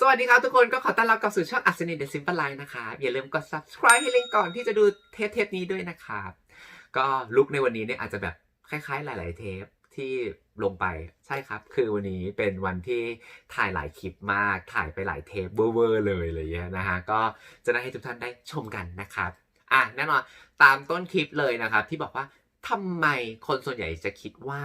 สวัสดีครับทุกคนก็ขอต้อนรับกลับสู่ช่องอัศนีเดอะซิมเปิลไลน์นะครับอย่าลืมกด subscribe ให้ลิงก่อนที่จะดูเทปเทปนี้ด้วยนะครับก็ลุกในวันนี้เนี่ยอาจจะแบบคล้ายๆ หลาย ๆ เทปที่ลงไปใช่ครับ คือวันนี้เป็นวันที่ถ่ายหลายคลิปมากถ่ายไปหลายเทปเวอร์เลยอะไรเงี้ยนะฮะก็จะได้ให้ทุกท่านได้ชมกันนะครับอะแน่นอนตามต้นคลิปเลยนะครับที่บอกว่าทำไมคนส่วนใหญ่จะคิดว่า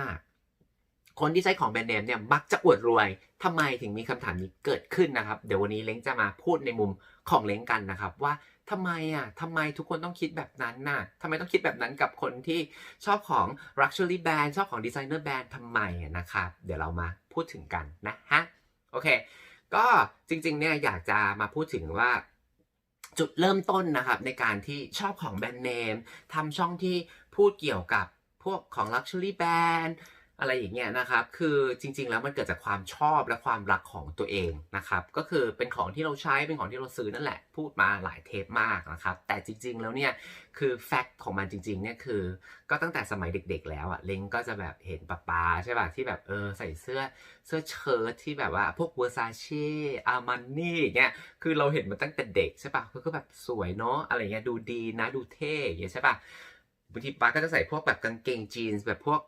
คนที่ใช้ของแบรนด์เนมเนี่ยมักจะอวดรวยทำไมถึงมีคำถามนี้เกิดขึ้นนะครับ เดี๋ยววันนี้เล้งจะมาพูดในมุมของเล้งกันนะครับ ว่าทำไมอะทำไมทุกคนต้องคิดแบบนั้นน่ะทำไมต้องคิดแบบนั้นกับคนที่ชอบของ luxury brand ชอบของ designer brand ทำไมอะนะครับ เดี๋ยวเรามาพูดถึงกันนะฮะโอเค ก็จริงๆเนี่ยอยากจะมาพูดถึงว่าจุดเริ่มต้นนะครับในการที่ชอบของแบรนด์เนมทำช่องที่พูดเกี่ยวกับพวกของ luxury brand อะไรอย่างเงี้ยนะครับ คือจริง ๆ แล้วมันเกิดจากความชอบและความรักของตัวเองนะครับ ก็คือเป็นของที่เราใช้เป็นของที่เราซื้อนั่นแหละ พูดมาหลายเทปมากนะครับ แต่จริง ๆ แล้วเนี่ยคือแฟกต์ของมันจริงๆเนี่ยคือ ก็ตั้งแต่สมัยเด็ก ๆ แล้วอะเล้งก็จะแบบเห็นป้าปาใช่ป่ะที่แบบเออใส่เสื้อเสื้อเชิ้ตที่แบบว่าพวกเวอร์ซาเช่อามันนี่อย่างเงี้ยคือเราเห็นมาตั้งแต่เด็กใช่ป่ะก็แบบสวยเนาะอะไรเงี้ยดูดีนะดูเท่อย่างเงี้ยใช่ป่ะบางทีป้าก็จะใส่พวกแบบกางเกงจีนส์แบบพวก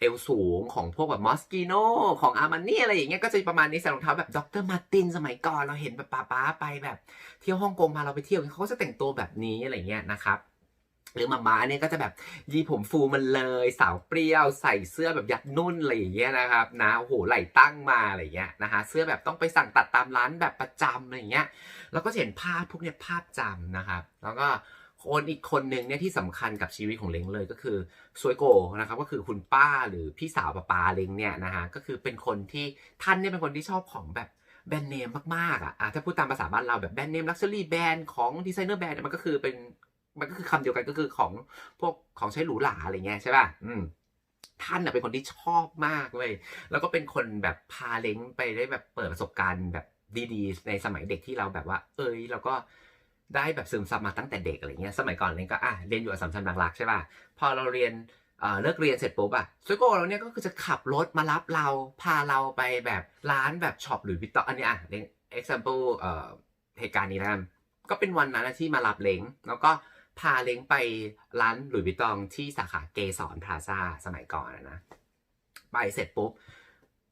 เอวสูงของพวกแบบมอสกิโนของอาร์มันนี่อะไรอย่างเงี้ยก็จะประมาณนี้ใส่รองเท้าแบบดรมาร์มาตินสมัยก่อนเราเห็นแบบป้าป้าไปแบบเที่ยวฮ่องกงพาเราไปเที่ยวเขาก็จะแต่งตัวแบบนี้อะไรเงี้ยนะครับหรือมาม่าเนี่ยก็จะแบบยีผมฟูมันเลยสาวเปรี้ยว ใส่เสื้อแบบยัดนุ่นอะไรอย่างเงี้ยนะครับนะโอ้โหไหล่ตั้งมาอะไรเงี้ยนะฮะเสื้อแบบต้องไปสั่งตัดตามร้านแบบประจำอะไรเงี้ยเราก็จะเห็นภาพพวกเนี้ยภาพจำนะครับ แล้วก็ คนอีกคนหนึ่งเนี่ยที่สำคัญกับชีวิตของเล้งเลยก็คือซวยโกนะครับก็คือคุณป้าหรือพี่สาวป้าปาเล้งเนี่ยนะฮะก็คือเป็นคนที่ท่านเนี่ยเป็นคนที่ชอบของแบบแบรนด์เนมมากๆอะถ้าพูดตามภาษาบ้านเราแบบแบรนด์เนมลักชัวรี่แบรนด์ของดีไซเนอร์แบรนด์มันก็คือเป็นมันก็คือคำเดียวกันก็คือของพวกของใช้หรูหราอะไรเงี้ยใช่ป่ะอืมท่านน่ะเป็นคนที่ชอบมากเว้ยแล้วก็เป็นคนแบบพาเล้งไปได้แบบเปิดประสบการณ์แบบดีๆ ในสมัยเด็กที่เราแบบว่า เอ้ยเราก็ ได้แบบซึมซับมาตั้งแต่เด็กอะไรเงี้ย สมัยก่อนเล้งก็อะเรียนอยู่อัสสัมชัญบางรักใช่ป่ะ พอเราเรียนเลิกเรียนเสร็จปุ๊บอะซูโกเราเนี่ยก็คือจะขับรถมารับเราพาเราไปแบบร้านแบบช็อปหรือวิตตออันนี้อะเล้ง example เอ่อเหตุการณ์นี้นะก็เป็นวันนั้นนะที่มารับเล้งแล้วก็พาเล้งไปร้านหลุยส์วิตตองที่สาขาเกสรพลาซ่าสมัยก่อนนะไปเสร็จปุ๊บ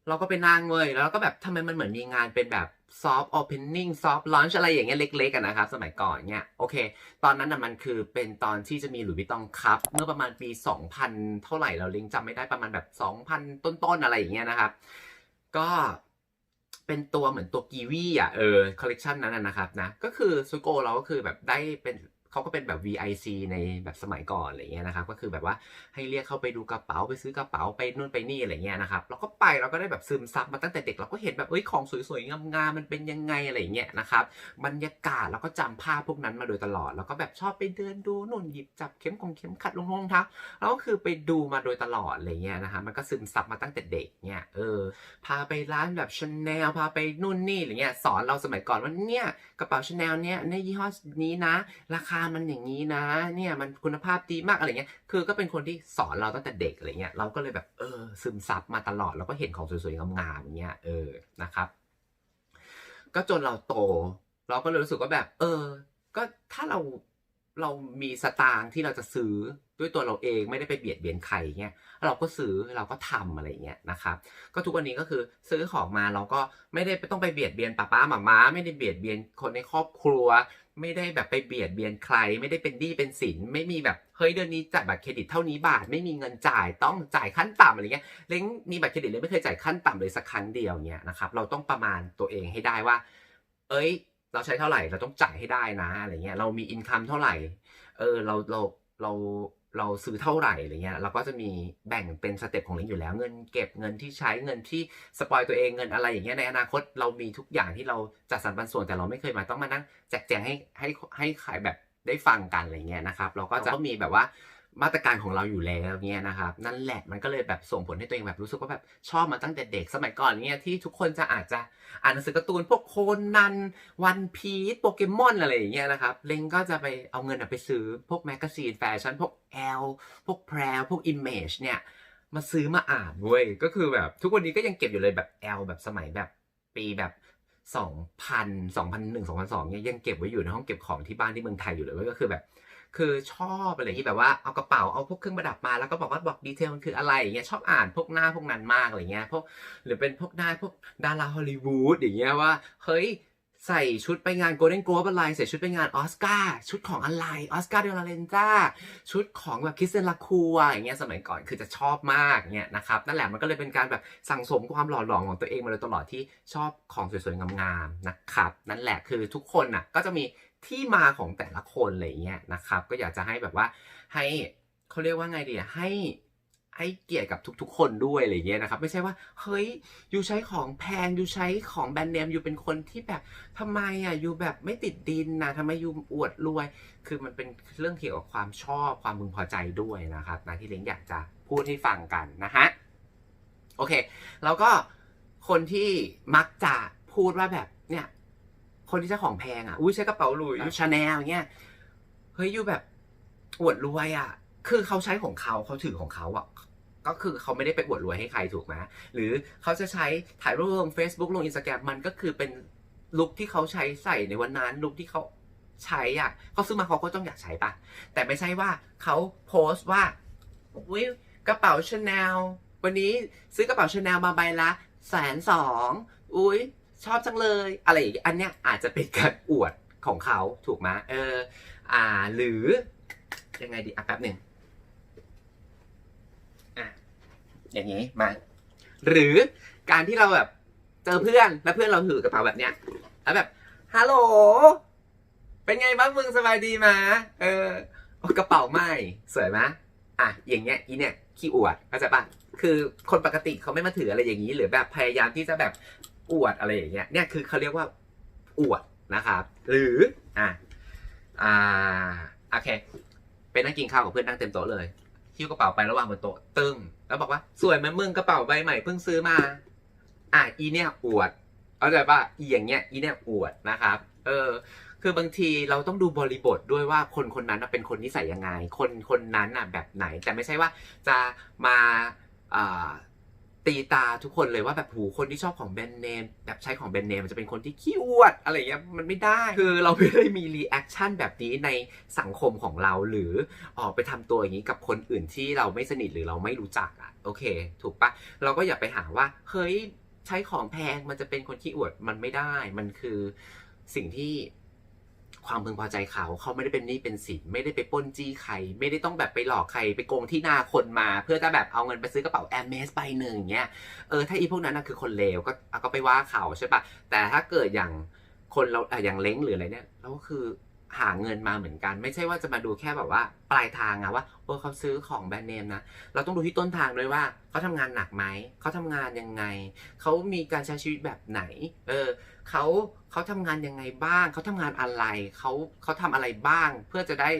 เราก็ไปนั่งเว้ยแล้วก็แบบทำไมมันเหมือนมีงานเป็นแบบ ซอฟต์โอเพนนิ่งซอฟต์ลอนช์อะไรอย่างเงี้ยเล็กๆกันนะครับ สมัยก่อนเนี่ยโอเค ตอนนั้นน่ะมันคือเป็นตอนที่จะมีหลุยส์วิตตองครับ เมื่อประมาณปี 2000 เท่าไหร่เราเล้งจำไม่ได้ประมาณแบบ 2,000 ต้นๆอะไรอย่างเงี้ยนะครับ ก็เป็นตัวเหมือนตัวกีวีอะเออคอลเลกชันนั้นนะนะครับนะก็คือซูโกเราก็คือแบบได้เป็น เขาก็เป็นแบบ VIC ในแบบสมัยก่อนอะไรเงี้ยนะครับก็คือแบบว่าให้เรียกเข้าไปดูกระเป๋าไปซื้อกระเป๋าไปนู่นไปนี่อะไรเงี้ยนะครับเราก็ไปเราก็ได้แบบซึมซับมาตั้งแต่เด็กเราก็เห็นแบบเอ้ยของสวยๆงามๆมันเป็นยังไงอะไรเงี้ยนะครับบรรยากาศเราก็จำภาพพวกนั้นมาโดยตลอด แล้วก็แบบชอบไปเดินดูนุ่นหยิบจับเข็มของเข็มขัดรองรองเท้าเราก็คือไปดูมาโดยตลอดอะไรเงี้ยนะฮะมันก็ซึมซับมาตั้งแต่เด็กเนี่ยเออพาไปร้านแบบชาแนลพาไปนู่นนี่อะไรเงี้ยสอนเราสมัยก่อนว่าเนี่ยกระเป๋าชาแนลเนี่ยในยี่ห้อนี้นะ ราคามันอย่างนี้นะ เนี่ยมันคุณภาพดีมากอะไรเงี้ย คือก็เป็นคนที่สอนเราตั้งแต่เด็กอะไรเงี้ย เราก็เลยแบบเออซึมซับมาตลอด เราก็เห็นของสวยๆงามๆอย่างเงี้ย เออ นะครับ ก็จนเราโต เราก็เลยรู้สึกว่าแบบ เออ ก็ถ้าเราเรามีสตางค์ที่เราจะซื้อด้วยตัวเราเองไม่ได้ไปเบียดเบียนใครเงี้ยเราก็ซื้อเราก็ทำอะไรเงี้ยนะครับก็ทุกวันนี้ก็คือซื้อของมาเราก็ไม่ได้ต้องไปเบียดเบียนป้าป้าหมาม้าไม่ได้เบียดเบียนคนในครอบครัว ไม่ได้แบบไปเบียดเบียนใคร ไม่ได้เป็นดีเป็นสิน ไม่มีแบบเฮ้ยเดือนนี้จ่ายบัตรเครดิตเท่านี้บาท ไม่มีเงินจ่ายต้องจ่ายขั้นต่ำอะไรเงี้ยเล้งมีบัตรเครดิตเลยไม่เคยจ่ายขั้นต่ำเลยสักครั้งเดียวเนี่ยนะครับเราต้องประมาณตัวเองให้ได้ว่า เอ้ย เราใช้เท่าไหร่เราต้องจ่ายให้ได้นะอะไรเงี้ยเรามีอินคัมเท่าไหร่เออเราเราเรา เราซื้อเท่าไหร่อะไรเงี้ยเราก็จะมีแบ่งเป็นสเต็ปของเล้งอยู่แล้ว เงินเก็บเงินที่ใช้เงินที่สปอยตัวเองเงินอะไรอย่างเงี้ยในอนาคตเรามีทุกอย่างที่เราจัดสรรปันส่วนแต่เราไม่เคยมาต้องมานั่งแจกแจงให้ให้ให้ขายแบบได้ฟังกันอะไรเงี้ยนะครับ เราก็จะมีแบบว่า มาตรการของเราอยู่แล้วเนี่ยนะครับ นั่นแหละมันก็เลยแบบส่งผลให้ตัวเองแบบรู้สึกว่าแบบชอบมาตั้งแต่เด็กสมัยก่อนเนี่ยที่ทุกคนจะอาจจะอ่านหนังสือการ์ตูนพวกโคนันวันพีซโปเกมอนอะไรอย่างเงี้ยนะครับเล้งก็จะไปเอาเงินไปซื้อพวกแมกกาซีนแฟชั่นพวกแอลพวกแพรพวกอิมเมจเนี่ยมาซื้อมาอ่านเว้ยก็คือแบบทุกวันนี้ก็ยังเก็บอยู่เลยแบบแอลแบบสมัยแบบปีแบบ2000 2001 2002เนี่ยยังเก็บไว้อยู่ในห้องเก็บของที่บ้านที่เมืองไทยอยู่เลยก็คือแบบ คือชอบอะไรที่แบบว่าเอากระเป๋าเอาพวกเครื่องประดับมาแล้วก็บอกว่าบอกดีเทลมันคืออะไรอย่างเงี้ยชอบอ่านพวกหน้าพวกนั้นมากอะไรเงี้ยพวกหรือเป็นพวกหน้าพวกดาราฮอลลีวูดอย่างเงี้ยว่าเฮ้ยใส่ชุดไปงานโกลเด้นโกลบอะไรใส่ชุดไปงานออสการ์ชุดของอะไรออสการ์เดลาเรนจ้าชุดของแบบคริสเตนลาคัวอย่างเงี้ยสมัยก่อนคือจะชอบมากเนี่ยนะครับนั่นแหละมันก็เลยเป็นการแบบสั่งสมความหล่อหลอมของตัวเองมาโดยตลอดที่ชอบของสวยๆงามๆนะครับนั่นแหละคือทุกคนน่ะก็จะมี ที่มาของแต่ละคนอะไรเงี้ยนะครับ ก็อยากจะให้แบบว่าให้เขาเรียกว่าไงดีอะให้ให้เกียรติกับทุกๆ คนด้วยอะไรเงี้ยนะครับ ไม่ใช่ว่า เฮ้ยอยู่ใช้ของแพงอยู่ใช้ของแบรนด์เนมอยู่เป็นคนที่แบบทำไมอะยูแบบไม่ติดดินนะทำไมอยู่อวดรวย คือมันเป็นเรื่องเกี่ยวกับความชอบความพึงพอใจด้วยนะครับนะที่เล้งอยากจะพูดให้ฟังกันนะฮะโอเค แล้วก็คนที่มักจะพูดว่าแบบเนี่ย คนที่ใช้ของแพงอะอุ้ยใช้กระเป๋าหลุยส์ชาแนลเงี้ยเฮ้ยยูแบบอวดรวยอะ คือเขาใช้ของเขาเขาถือของเขาอะก็คือเขาไม่ได้ไปอวดรวยให้ใครถูกไหมหรือเขาจะใช้ถ่ายรูปลง Facebook ลง Instagram มันก็คือเป็นลุคที่เขาใช้ใส่ในวันนั้นลุคที่เขาใช้อะเขาซื้อมาเขาก็ต้องอยากใช้ปะแต่ไม่ใช่ว่าเขาโพสต์ว่าอุ้ยกระเป๋าชาแนลวันนี้ซื้อกระเป๋าชาแนลมาใบละแสนสองอุ้ย ชอบจังเลยอะไรอย่างเงี้ยอันเนี้ยอาจจะเป็นการอวดของเขาถูกไหมเอออ่าหรือยังไงดีอะแป๊บหนึ่งอะอย่างนี้มาหรือการที่เราแบบเจอเพื่อนแล้วเพื่อนเราถือกระเป๋าแบบเนี้ยแล้วแบบฮัลโหลเป็นไงบ้างมึงสบายดีมาเออกระเป๋าใหม่สวยไหมอะอย่างเงี้ยอีเนี่ยขี้อวดเข้าใจปะคือคนปกติเขาไม่มาถืออะไรอย่างนี้ หรือแบบพยายามที่จะแบบ อวดอะไรอย่างเงี้ยเนี่ยคือเขาเรียกว่าอวดนะครับ หรืออะอ่าโอเคไปนั่งกินข้าวกับเพื่อนนั่งเต็มโต๊ะเลยหิ้วกระเป๋าไประหว่างบนโต๊ะตึ้งแล้วบอกว่า สวยไหมมึงกระเป๋าใบใหม่เพิ่งซื้อมา อะอีเนี่ยอวดเอาใจป่ะอีอย่างเงี้ยอีเนี่ยอวดนะครับ เออ คือบางทีเราต้องดูบริบทด้วยว่าคนคนนั้นเป็นคนนิสัยยังไง คนคนนั้นน่ะแบบไหน แต่ไม่ใช่ว่าจะมาอ่า ตีตาทุกคนเลยว่าแบบหูคนที่ชอบของแบรนด์เนมแบบใช้ของแบรนด์เนมมันจะเป็นคนที่ขี้อวดอะไรอย่างเงี้ยมันไม่ได้คือเราไม่ได้มีรีแอคชั่นแบบนี้ในสังคมของเราหรือออกไปทำตัวอย่างนี้กับคนอื่นที่เราไม่สนิทหรือเราไม่รู้จักอะโอเค ถูกปะเราก็อย่าไปหาว่าเฮ้ยใช้ของแพงมันจะเป็นคนขี้อวดมันไม่ได้มันคือสิ่งที่ ความพึงพอใจเขาเขาไม่ได้เป็นหนี้เป็นสินไม่ได้ไปป้นจี้ใคร ไม่ได้ต้องแบบไปหลอกใคร ไปโกงที่นาคนมา เพื่อจะแบบเอาเงินไปซื้อกระเป๋าแอมเมสไปหนึ่งเงี้ยเออถ้าอีพวกนั้นนะคือคนเลวก็ก็ไปว่าเขาใช่ปะแต่ถ้าเกิดอย่างคนเราอย่างเล้งหรืออะไรเนี่ยเราก็คือ หาเงินมาเหมือนกัน ไม่ใช่ว่าจะมาดูแค่แบบว่า ปลายทางอะว่าโอ้เขาซื้อของแบรนด์เนมนะ เราต้องดูที่ต้นทางด้วยว่าเขาทำงานหนักไหมเขาทำงานยังไง เขามีการใช้ชีวิตแบบไหน เออเขาเขาทำงานยังไงบ้าง เขาทำงานอะไรเขาเขาทำอะไรบ้าง เพื่อจะได้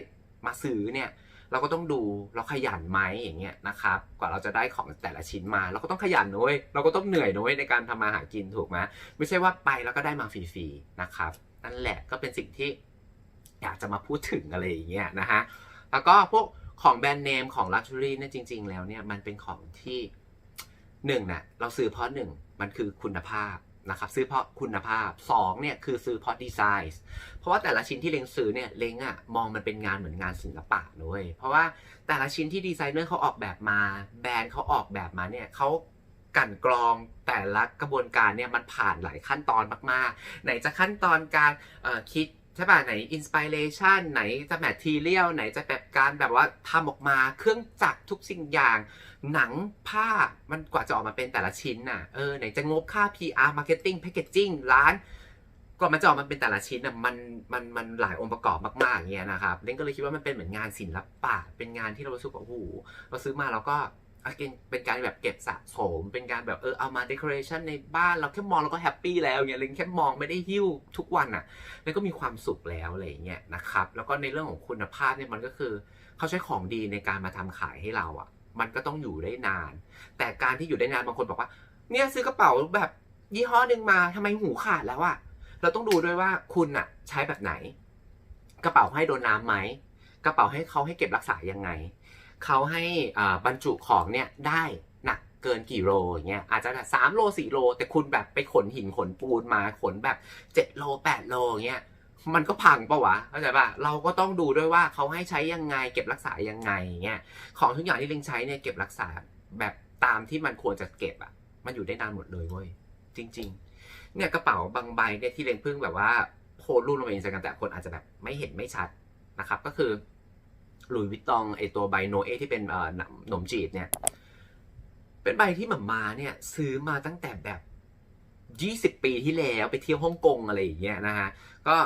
มาซื้อเนี่ย เราก็ต้องดูเราขยันไหมอย่างเงี้ยนะครับ กว่าเราจะได้ของแต่ละชิ้นมา เราก็ต้องขยันนุ้ยเราก็ต้องเหนื่อยนุ้ยในการทำมาหากินถูกไหมไม่ใช่ว่าไปแล้วก็ได้มาฟรีๆนะครับนั่นแหละก็เป็นสิ่งที่ อยากจะมาพูดถึงอะไรอย่างเงี้ยนะฮะ แล้วก็พวกของแบรนด์เนมของลักชัวรี่เนี่ยจริง ๆ แล้วเนี่ยมันเป็นของที่หนึ่งนะเราซื้อเพราะหนึ่งมันคือคุณภาพนะครับซื้อเพราะคุณภาพสองเนี่ยคือซื้อเพราะดีไซน์เพราะว่าแต่ละชิ้นที่เล้งซื้อเนี่ยเล้งอะมองมันเป็นงานเหมือนงานศิลปะด้วยเพราะว่าแต่ละชิ้นที่ดีไซเนอร์เขาออกแบบมา แบรนด์เขาออกแบบมาเนี่ยเขากันกรองแต่ละกระบวนการเนี่ยมันผ่านหลายขั้นตอนมากๆ ไหนจะขั้นตอนการคิด ใช่ป่ะไหนอินสปิเรชันไหนจะแมททีเรียลไหนจะแบบการแบบว่าทำออกมาเครื่องจักรทุกสิ่งอย่าง หนังผ้ามันกว่าจะออกมาเป็นแต่ละชิ้นน่ะเออไหนจะงบค่า PR Marketing Packaging ร้านกว่ามันจะออกมาเป็นแต่ละชิ้นอะมันมันมันหลายองค์ประกอบมากๆอย่างเงี้ยนะครับเล่นก็เลยคิดว่ามันเป็นเหมือนงานศิลปะเป็นงานที่เรารู้สึกว่าโอ้โหเราซื้อมาเราก็ เป็นเป็นการแบบเก็บสะสม เป็นการแบบเออเอามา decoration ในบ้านเราแค่มองเราก็แฮปปี้แล้วเนี่ยเล่นแค่มองไม่ได้หิ้วทุกวันอะแล้วก็มีความสุขแล้วอะไรเงี้ยนะครับแล้วก็ในเรื่องของคุณภาพเนี่ยมันก็คือเขาใช้ของดีในการมาทำขายให้เราอะ มันก็ต้องอยู่ได้นาน แต่การที่อยู่ได้นานบางคนบอกว่า เนี่ยซื้อกระเป๋าแบบยี่ห้อหนึ่งมาทำไมหูขาดแล้วอะเราต้องดูด้วยว่าคุณอะใช้แบบไหน กระเป๋าให้โดนน้ำไหมกระเป๋าให้เขาให้เก็บรักษายังไง เขาให้บรรจุของเนี่ยได้หนักเกินกี่โลอย่างเงี้ยอาจจะแบบสามโลสี่โล แต่คุณแบบไปขนหินขนปูนมาขนแบบเจ็ดโลแปดโลอย่างเงี้ยมันก็พังปะวะเข้าใจปะเราก็ต้องดูด้วยว่าเขาให้ใช้ยังไง เก็บรักษายังไงเงี้ยของทุกอย่างที่ลิงใช้เนี่ยเก็บรักษาแบบตามที่มันควรจะเก็บอะ มันอยู่ได้นานหมดเลยเว้ยจริง ๆ เนี่ยกระเป๋าบางใบเนี่ยที่เลงเพิ่งแบบว่าโพสต์รูปลงไปอินสตาแกรมแต่คนอาจจะแบบไม่เห็นไม่ชัดนะครับ ก็คือ หลุยวิตตองไอตัวใบโนเอที่เป็นเอ่อหนมจีบเนี่ย เป็นใบที่หม่ามาเนี่ย ซื้อมาตั้งแต่แบบ20ปีที่แล้วไปเที่ยวฮ่องกงอะไรอย่างเงี้ยนะฮะก็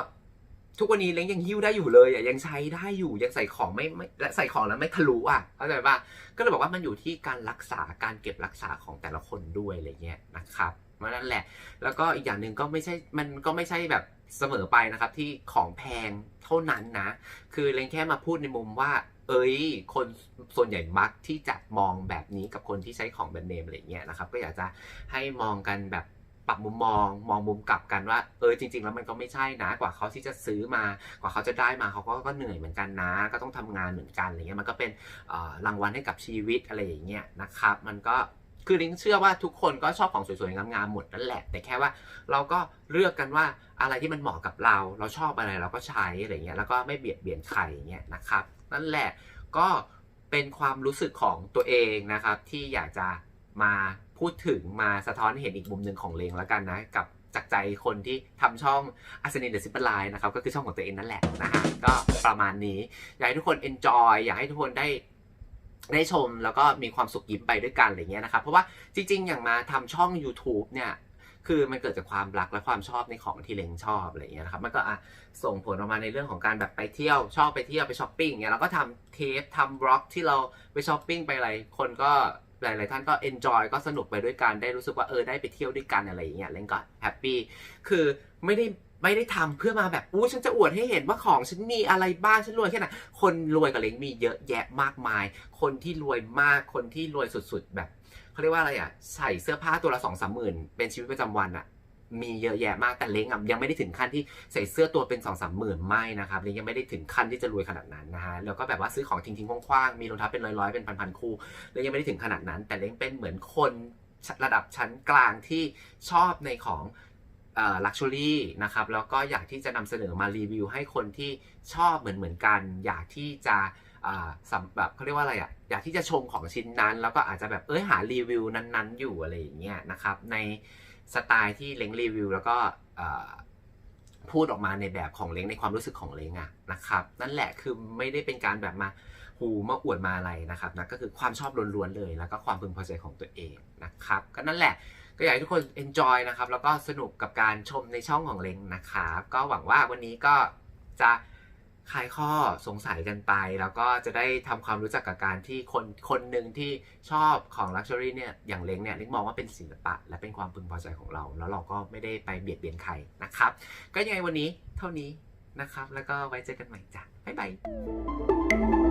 ทุกวันนี้เล้งยังหิ้วได้อยู่เลยอะยังใช้ได้อยู่ยังใส่ของไม่ไม่และใส่ของแล้วไม่ทะลุอะเข้าใจป่ะก็เลยบอกว่ามันอยู่ที่การรักษาการเก็บรักษาของแต่ละคนด้วยอะไรเงี้ยนะครับเพราะนั่นแหละ แล้วก็อีกอย่างหนึ่งก็ไม่ใช่มันก็ไม่ใช่แบบ เสมอไปนะครับที่ของแพงเท่านั้นนะ คือเลงแค่มาพูดในมุมว่า เอ้ย คนส่วนใหญ่มักที่จะมองแบบนี้กับคนที่ใช้ของแบรนด์เนมอะไรเงี้ยนะครับ ก็อยากจะให้มองกันแบบปรับมุมมองมองมุมกลับกันว่าเออจริง ๆ แล้วมันก็ไม่ใช่นะ กว่าเขาที่จะซื้อมากว่าเขาจะได้มาเขาก็ก็เหนื่อยเหมือนกันนะ ก็ต้องทำงานเหมือนกันอะไรเงี้ยมันก็เป็นรางวัลให้กับชีวิตอะไรอย่างเงี้ยนะครับ มันก็ คือลิงเชื่อว่าทุกคนก็ชอบของสวยๆงามๆหมดนั่นแหละ แต่แค่ว่าเราก็เลือกกันว่าอะไรที่มันเหมาะกับเรา เราชอบอะไรเราก็ใช้อะไรเงี้ยแล้วก็ไม่เบียดเบียนใครอย่างเงี้ยนะครับ นั่นแหละก็เป็นความรู้สึกของตัวเองนะครับ ที่อยากจะมาพูดถึงมาสะท้อนให้เห็นอีกมุมหนึ่งของเลงแล้วกันนะกับจากใจคนที่ทำช่อง a r s e n i t the Simple Line นะครับ ก็คือช่องของตัวเองนั่นแหละนะฮะก็ประมาณนี้ อยากให้ทุกคน enjoy อยากให้ทุกคนได้ ได้ชมแล้วก็มีความสุขยิ้มไปด้วยกันอะไรเงี้ยนะครับเพราะว่าจริง ๆ อย่างมาทำช่อง YouTube เนี่ยคือมันเกิดจากความรักและความชอบในของที่เล้งชอบอะไรเงี้ยนะครับมันก็อะส่งผลออกมาในเรื่องของการแบบไปเที่ยวชอบไปเที่ยวไปช้อปปิ้งเงี้ยเราก็ทำเทปทำบล็อกที่เราไปช้อปปิ้งไปอะไรคนก็หลาย ๆ ท่านก็ enjoy ก็สนุกไปด้วยกันได้รู้สึกว่าเออได้ไปเที่ยวด้วยกันอะไรอย่างเงี้ยเล้งก็แฮปปี้คือไม่ได้ ไม่ได้ทำเพื่อมาแบบอู้ฉันจะอวดให้เห็นว่าของฉันมีอะไรบ้างฉันรวยแค่ไหนคนรวยกับเล้งมีเยอะแยะมากมาย คนที่รวยมากคนที่รวยสุดๆ แบบเขาเรียกว่าอะไรอะใส่เสื้อผ้าตัวละสองสามหมื่นเป็นชีวิตประจำวันอะมีเยอะแยะมากแต่เล้งอะยังไม่ได้ถึงขั้นที่ใส่เสื้อตัวเป็นสองสามหมื่นไม่นะครับเล้งยังไม่ได้ถึงขั้นที่จะรวยขนาดนั้นนะฮะแล้วก็แบบว่าซื้อของทิ้งๆคว้างๆมีรองเท้าเป็นร้อยๆเป็นพันๆคู่เล้งยังไม่ได้ถึงขนาดนั้น แต่เล้งเป็นเหมือนคนระดับชั้นกลางที่ชอบในของ ลักชัวรี่นะครับแล้วก็อยากที่จะนำเสนอมารีวิว ให้คนที่ชอบเหมือนเหมือนๆกัน อยากที่จะสำแบบเขาเรียกว่าอะไรอะอยากที่จะชมของชิ้นนั้น แล้วก็อาจจะแบบเอ้ยหารีวิวนั้นๆ อยู่อะไรอย่างเงี้ยนะครับในสไตล์ที่เล้งรีวิวแล้วก็พูดออกมาในแบบของเล้งในความรู้สึกของเล้งอะนะครับ นั่นแหละคือไม่ได้เป็นการแบบมาหูมาอวดมาอะไรนะครับนะก็คือความชอบล้วนๆเลย แล้วก็ความพึงพอใจของตัวเองนะครับ ก็นั่นแหละ ก็อยากให้ทุกคน enjoy นะครับ แล้วก็สนุกกับการชมในช่องของเล้งนะครับ ก็หวังว่าวันนี้ก็จะคลายข้อสงสัยกันไป แล้วก็จะได้ทำความรู้จักกับการที่คนคนหนึ่งที่ชอบของ Luxury เนี่ยอย่างเล้งเนี่ยเล้งมองว่าเป็นศิลปะ และเป็นความพึงพอใจของเรา แล้วเราก็ไม่ได้ไปเบียดเบียนใครนะครับ ก็ยังไงวันนี้เท่านี้นะครับ แล้วก็ไว้เจอกันใหม่จ้ะบ๊ายบาย